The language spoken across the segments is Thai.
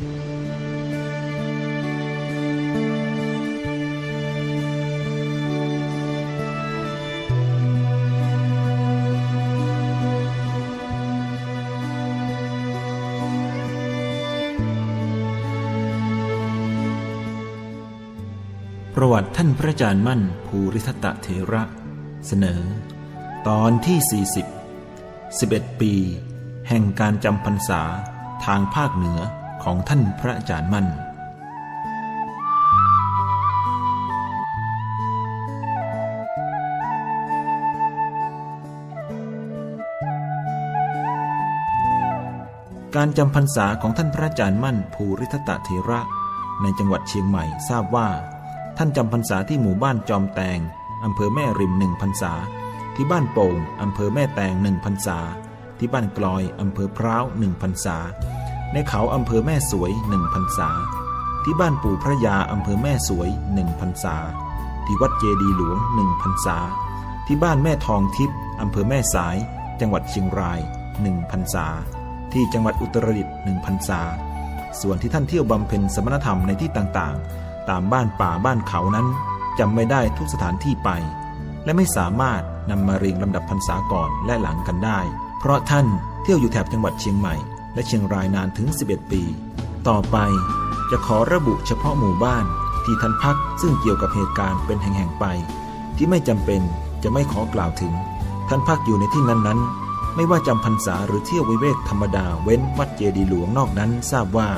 ประวัติท่านพระอาจารย์มั่นภูริทัตเถระ เสนอ ตอนที่ 40 11 ปี แห่งการจำพรรษาทางภาคเหนือ ของท่านพระอาจารย์มั่น การจำพรรษาของท่านพระอาจารย์มั่นภูริทัตเถระ ในจังหวัดเชียงใหม่ทราบว่า ท่านจำพรรษาที่หมู่บ้านจอมแตงอำเภอแม่ริมหนึ่งพรรษา ที่บ้านโป่งอำเภอแม่แตงหนึ่งพรรษา ที่บ้านกลอยอำเภอพร้าวหนึ่งพรรษา ในเขาอำเภอแม่สวยหนึ่งพรรษา ที่บ้านปู่พระยาอำเภอแม่สวยหนึ่งพรรษา ที่วัดเจดีหลวงหนึ่งพรรษา ที่บ้านแม่ทองทิพย์อำเภอแม่สาย จังหวัดเชียงรายหนึ่งพรรษา ที่จังหวัดอุตรดิตถ์หนึ่งพรรษา ส่วนที่ท่านเที่ยวบำเพ็ญสมณธรรมในที่ต่างๆ ตามบ้านป่าบ้านเขานั้นจำไม่ได้ทุกสถานที่ไป และไม่สามารถนำมาเรียงลำดับพรรษาก่อนและหลังกันได้ เพราะท่านเที่ยวอยู่แถบจังหวัดเชียงใหม่ และเชียงรายนานถึง 11 ปี ต่อไปจะขอระบุเฉพาะหมู่บ้านที่ท่านพักซึ่งเกี่ยวกับเหตุการณ์เป็นแห่งๆไป ที่ไม่จำเป็นจะไม่ขอกล่าวถึง ท่านพักอยู่ในที่นั้นๆ ไม่ว่าจำพรรษาหรือเที่ยววิเวกธรรมดาเว้นวัดเจดีหลวงนอกนั้นทราบว่า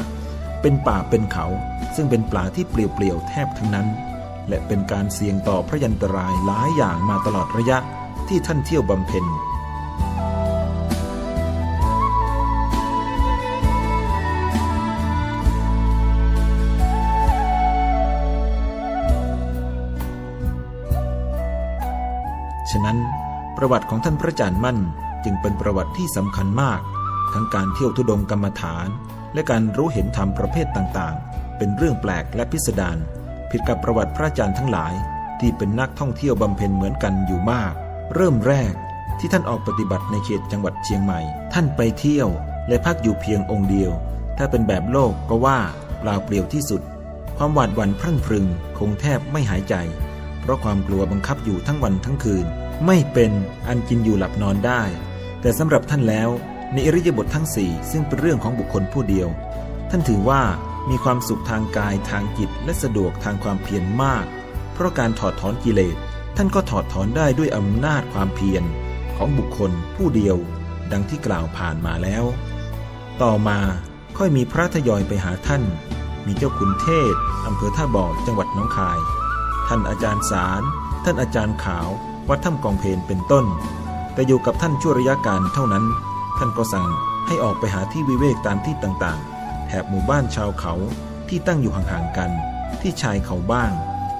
เป็นป่าเป็นเขา ซึ่งเป็นป่าที่เปลี่ยวๆแทบทั้งนั้น และเป็นการเสี่ยงต่อพระยันตรายหลายอย่างมาตลอดระยะที่ท่านเที่ยวบำเพ็ญ ฉะนั้น ประวัติของท่านพระอาจารย์มั่นจึงเป็นประวัติที่สำคัญมาก ทั้งการเที่ยวทุดงกรรมฐาน และการรู้เห็นธรรมประเภทต่างๆ เป็นเรื่องแปลกและพิสดารผิดกับประวัติพระอาจารย์ทั้งหลาย ที่เป็นนักท่องเที่ยวบำเพ็ญเหมือนกันอยู่มาก เริ่มแรกที่ท่านออกปฏิบัติในเขตจังหวัดเชียงใหม่ ท่านไปเที่ยว และพักอยู่เพียงองค์เดียว ถ้าเป็นแบบโลกก็ว่าเปล่าเปลี่ยวที่สุด ความหวาดหวั่นพรั่นพรึง คงแทบไม่หายใจ เพราะความกลัวบังคับอยู่ทั้งวันทั้งคืน ไม่เป็นอันกินอยู่หลับนอนได้ แต่สำหรับท่านแล้วในอริยบททั้งสี่ซึ่งเป็นเรื่องของบุคคลผู้เดียว ท่านถือว่ามีความสุขทางกายทางจิตและสะดวกทางความเพียรมาก เพราะการถอดถอนกิเลสท่านก็ถอดถอนได้ด้วยอำนาจความเพียรของบุคคลผู้เดียว ดังที่กล่าวผ่านมาแล้ว ต่อมาค่อยมีพระทยอยไปหาท่าน มีเจ้าขุนเทศอำเภอท่าบ่อจังหวัดหน้องคาย ท่านอาจารย์สาร ท่านอาจารย์ขาว วัดถ้ำกองเพนเป็นต้น แต่อยู่กับท่านชั่วระยะการเท่านั้น ท่านก็สั่งให้ออกไปหาที่วิเวกตามที่ต่างๆ แถบหมู่บ้านชาวเขาที่ตั้งอยู่ห่างๆกัน ที่ชายเขาบ้าง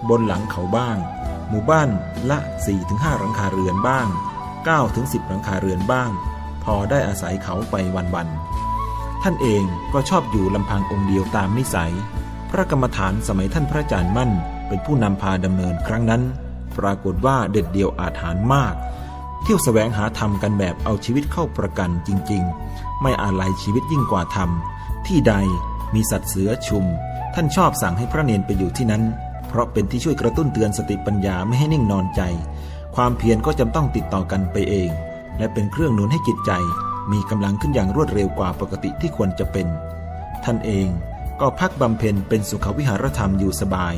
บนหลังเขาบ้าง หมู่บ้านละ 4-5 หลังคาเรือนบ้าง 9-10 หลังคาเรือนบ้าง พอได้อาศัยเขาไปวันๆ ท่านเองก็ชอบอยู่ลำพังองค์เดียวตามนิสัย พระกรรมฐานสมัยท่านพระอาจารย์มั่น เป็นผู้นำพาดำเนินครั้งนั้น ปรากฏว่าเด็ดเดี่ยวอาถรรพ์มาก เที่ยวแสวงหาธรรมกันแบบเอาชีวิตเข้าประกันจริง ๆ ไม่อาลัยชีวิตยิ่งกว่าธรรม ที่ใดมีสัตว์เสือชุม ท่านชอบสั่งให้พระเนนไปอยู่ที่นั้น เพราะเป็นที่ช่วยกระตุ้นเตือนสติปัญญาไม่ให้นิ่งนอนใจ ความเพียรก็จำต้องติดต่อกันไปเอง และเป็นเครื่องหนุนให้จิตใจ มีกำลังขึ้นอย่างรวดเร็วกว่าปกติที่ควรจะเป็น ท่านเองก็พักบำเพ็ญเป็นสุขวิหารธรรมอยู่สบาย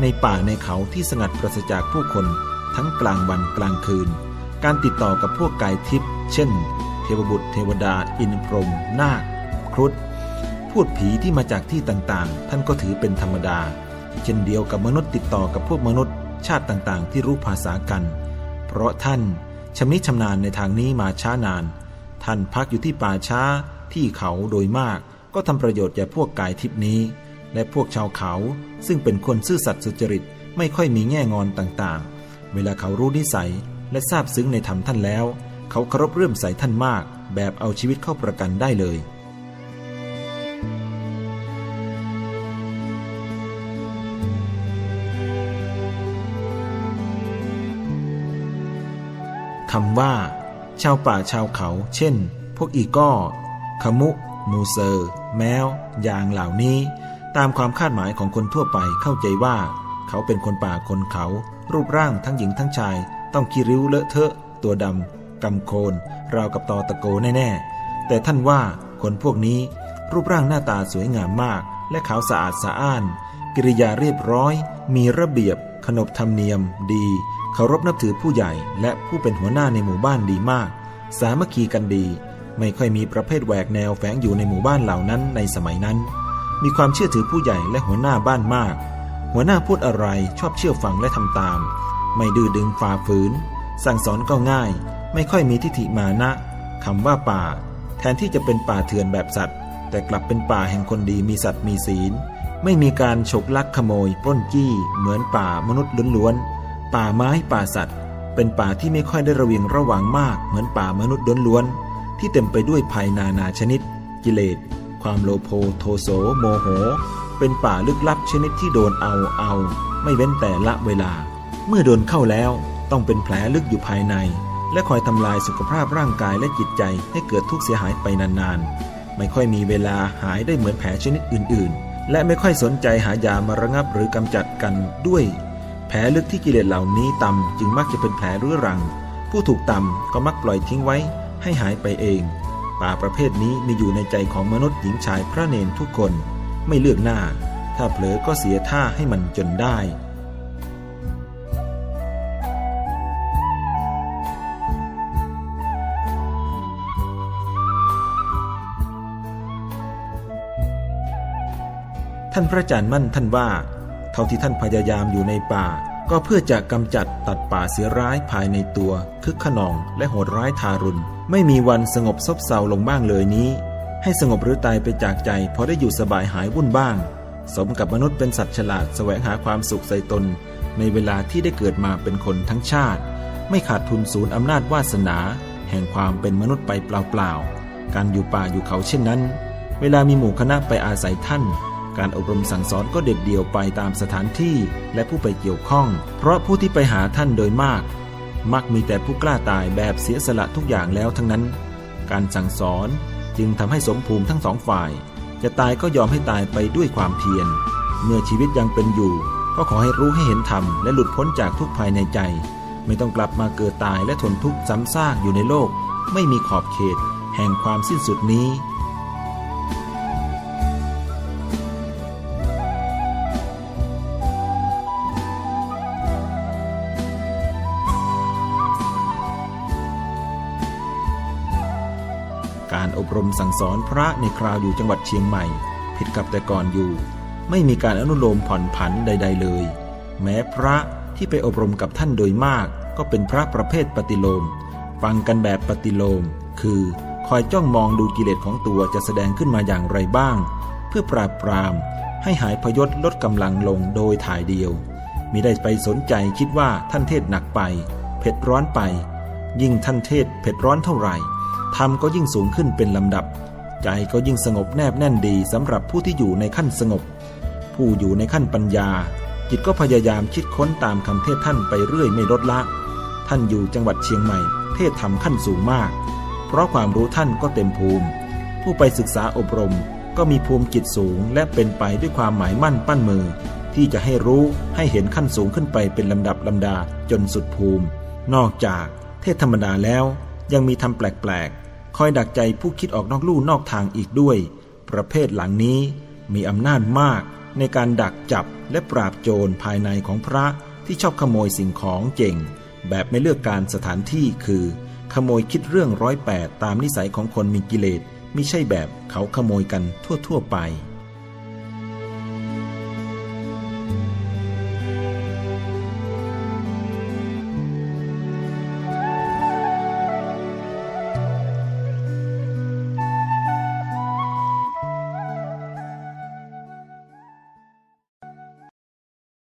ในป่าในเขาที่สงัดปราศจากผู้คน ทั้งกลางวันกลางคืน การติดต่อกับพวกกายทิพย์เช่น เทวบุตร เทวดา อินพรหมนาค ครุฑพูดผีที่มาจากที่ต่างๆ ท่านก็ถือเป็นธรรมดา เช่นเดียวกับมนุษย์ติดต่อกับพวกมนุษย์ ชาติต่างๆ ที่รู้ภาษากัน เพราะท่านชำนิชำนาญในทางนี้มาช้านาน ท่านพักอยู่ที่ป่าช้าที่เขาโดยมาก ก็ทำประโยชน์แก่พวกกายทิพนี้ และพวกชาวเขา ซึ่งเป็นคนซื่อสัตย์สุจริตไม่ค่อยมีแง่งอนต่างๆ เวลาเขารู้นิสัยและทราบซึ้งในธรรมท่านแล้ว เขาเคารพเรื่มใสท่านมาก แบบเอาชีวิตเข้าประกันได้เลย คำว่า ชาวป่าชาวเขา เช่น พวกอีก้อขมุ มูเซอร์ แมวยางเหล่านี้ ตามความคาดหมายของคนทั่วไปเข้าใจว่า เขาเป็นคนป่าคนเขา รูปร่างทั้งหญิงทั้งชาย ต้องคิริ้วเลอะเทอะ ตัวดำกำโคน ราวกับตอตะโกแน่ๆ แต่ท่านว่าคนพวกนี้ รูปร่างหน้าตาสวยงามมาก และขาวสะอาดสะอ้าน กิริยาเรียบร้อย มีระเบียบ ขนบธรรมเนียม ดี เคารพนับถือผู้ใหญ่และผู้เป็นหัวหน้าในหมู่บ้านดีมาก สามัคคีกันดี ไม่ค่อยมีประเภทแหวกแนวแฝงอยู่ในหมู่บ้านเหล่านั้นในสมัยนั้น มีความเชื่อถือผู้ใหญ่และหัวหน้าบ้านมาก หัวหน้าพูดอะไรชอบเชื่อฟังและทำตาม ไม่ดื้อดึงฝ่าฝืน สั่งสอนก็ง่าย ไม่ค่อยมีทิฐิมานะคำว่าป่า แทนที่จะเป็นป่าเถื่อนแบบสัตว์ แต่กลับเป็นป่าแห่งคนดีมีสัตว์มีศีล ไม่มีการฉกลักขโมยปล้นจี้ เหมือนป่ามนุษย์ล้วนๆป่าไม้ป่าสัตว์ เป็นป่าที่ไม่ค่อยได้ระวียงระวังมาก เหมือนป่ามนุษย์ล้วนๆที่เต็มไปด้วยภัยนานาชนิด กิเลส ความโลภโทโสโมโห เป็นป่าลึกลับชนิดที่โดนเอาเอา ไม่เว้นแต่ละเวลา เมื่อโดนเข้าแล้วต้องเป็นแผลลึกอยู่ภายใน และคอยทำลายสุขภาพร่างกายและจิตใจให้เกิดทุกข์เสียหายไปนานๆ ไม่ค่อยมีเวลาหายได้เหมือนแผลชนิดอื่นๆ และไม่ค่อยสนใจหายามาระงับหรือกำจัดกันด้วย แผลลึกที่กิเลสเหล่านี้ตำจึงมักจะเป็นแผลเรื้อรัง ผู้ถูกตำก็มักปล่อยทิ้งไว้ให้หายไปเอง ป่าประเภทนี้มีอยู่ในใจของมนุษย์หญิงชายพระเนนทุกคนไม่เลือกหน้า ถ้าเผลอก็เสียท่าให้มันจนได้ ท่านพระอาจารย์มั่นท่านว่า เท่าที่ท่านพยายามอยู่ในป่า ก็เพื่อจะกำจัดตัดป่าเสียร้ายภายในตัว คึกขนองและโหดร้ายทารุณ ไม่มีวันสงบซบเซาลงบ้างเลยนี้ ให้สงบหรือตายไปจากใจพอได้อยู่สบายหายวุ่นบ้าง สมกับมนุษย์เป็นสัตว์ฉลาดแสวงหาความสุขใส่ตน ในเวลาที่ได้เกิดมาเป็นคนทั้งชาติ ไม่ขาดทุนศูนย์อำนาจวาสนา แห่งความเป็นมนุษย์ไปเปล่าๆการอยู่ป่าอยู่เขาเช่นนั้น เวลามีหมู่คณะไปอาศัยท่าน การอบรมสั่งสอนก็เด็ดเดี่ยวไปตามสถานที่และผู้ไปเกี่ยวข้อง เพราะผู้ที่ไปหาท่านโดยมาก มักมีแต่ผู้กล้าตายแบบเสียสละทุกอย่างแล้วทั้งนั้น การสั่งสอนจึงทำให้สมภูมิทั้งสองฝ่าย จะตายก็ยอมให้ตายไปด้วยความเพียร เมื่อชีวิตยังเป็นอยู่ ก็ขอให้รู้ให้เห็นธรรมและหลุดพ้นจากทุกภายในใจ ไม่ต้องกลับมาเกิดตายและทนทุกข์ซ้ำซากอยู่ในโลก ไม่มีขอบเขต แห่งความสิ้นสุดนี้ อบรมสั่งสอนพระในคราวอยู่จังหวัดเชียงใหม่ ผิดกับแต่ก่อนอยู่ ไม่มีการอนุโลมผ่อนผันใด ๆเลย แม้พระที่ไปอบรมกับท่านโดยมาก ก็เป็นพระประเภทปฏิโลม ฟังกันแบบปฏิโลม คือคอยจ้องมองดูกิเลสของตัวจะแสดงขึ้นมาอย่างไรบ้าง เพื่อปราบปราม ให้หายพยศลดกำลังลงโดยถ่ายเดียวมิได้ไปสนใจคิดว่าท่านเทศหนักไป เผ็ดร้อนไป ยิ่งท่านเทศเผ็ดร้อนเท่าไหร่ ธรรมก็ยิ่งสูงขึ้นเป็นลำดับ ใจก็ยิ่งสงบแนบแน่นดีสำหรับผู้ที่อยู่ในขั้นสงบ ผู้อยู่ในขั้นปัญญา จิตก็พยายามคิดค้นตามคำเทศท่านไปเรื่อยไม่ลดละ ท่านอยู่จังหวัดเชียงใหม่ เทศทำขั้นสูงมาก เพราะความรู้ท่านก็เต็มภูมิ ผู้ไปศึกษาอบรมก็มีภูมิจิตสูงและเป็นไปด้วยความหมายมั่นปั้นมือ ที่จะให้รู้ให้เห็นขั้นสูงขึ้นไปเป็นลำดับลำดาจนสุดภูมิ นอกจากเทศธรรมดาแล้วยังมีทำแปลกๆ คอยดักใจผู้คิดออกนอกลู่นอกทางอีกด้วย ประเภทหลังนี้มีอำนาจมากในการดักจับและปราบโจรภายในของพระที่ชอบขโมยสิ่งของเจ่ง แบบไม่เลือกการสถานที่คือ ขโมยคิดเรื่องร้อยแปดตามนิสัยของคนมีกิเลสไม่ใช่แบบเขาขโมยกันทั่วๆไป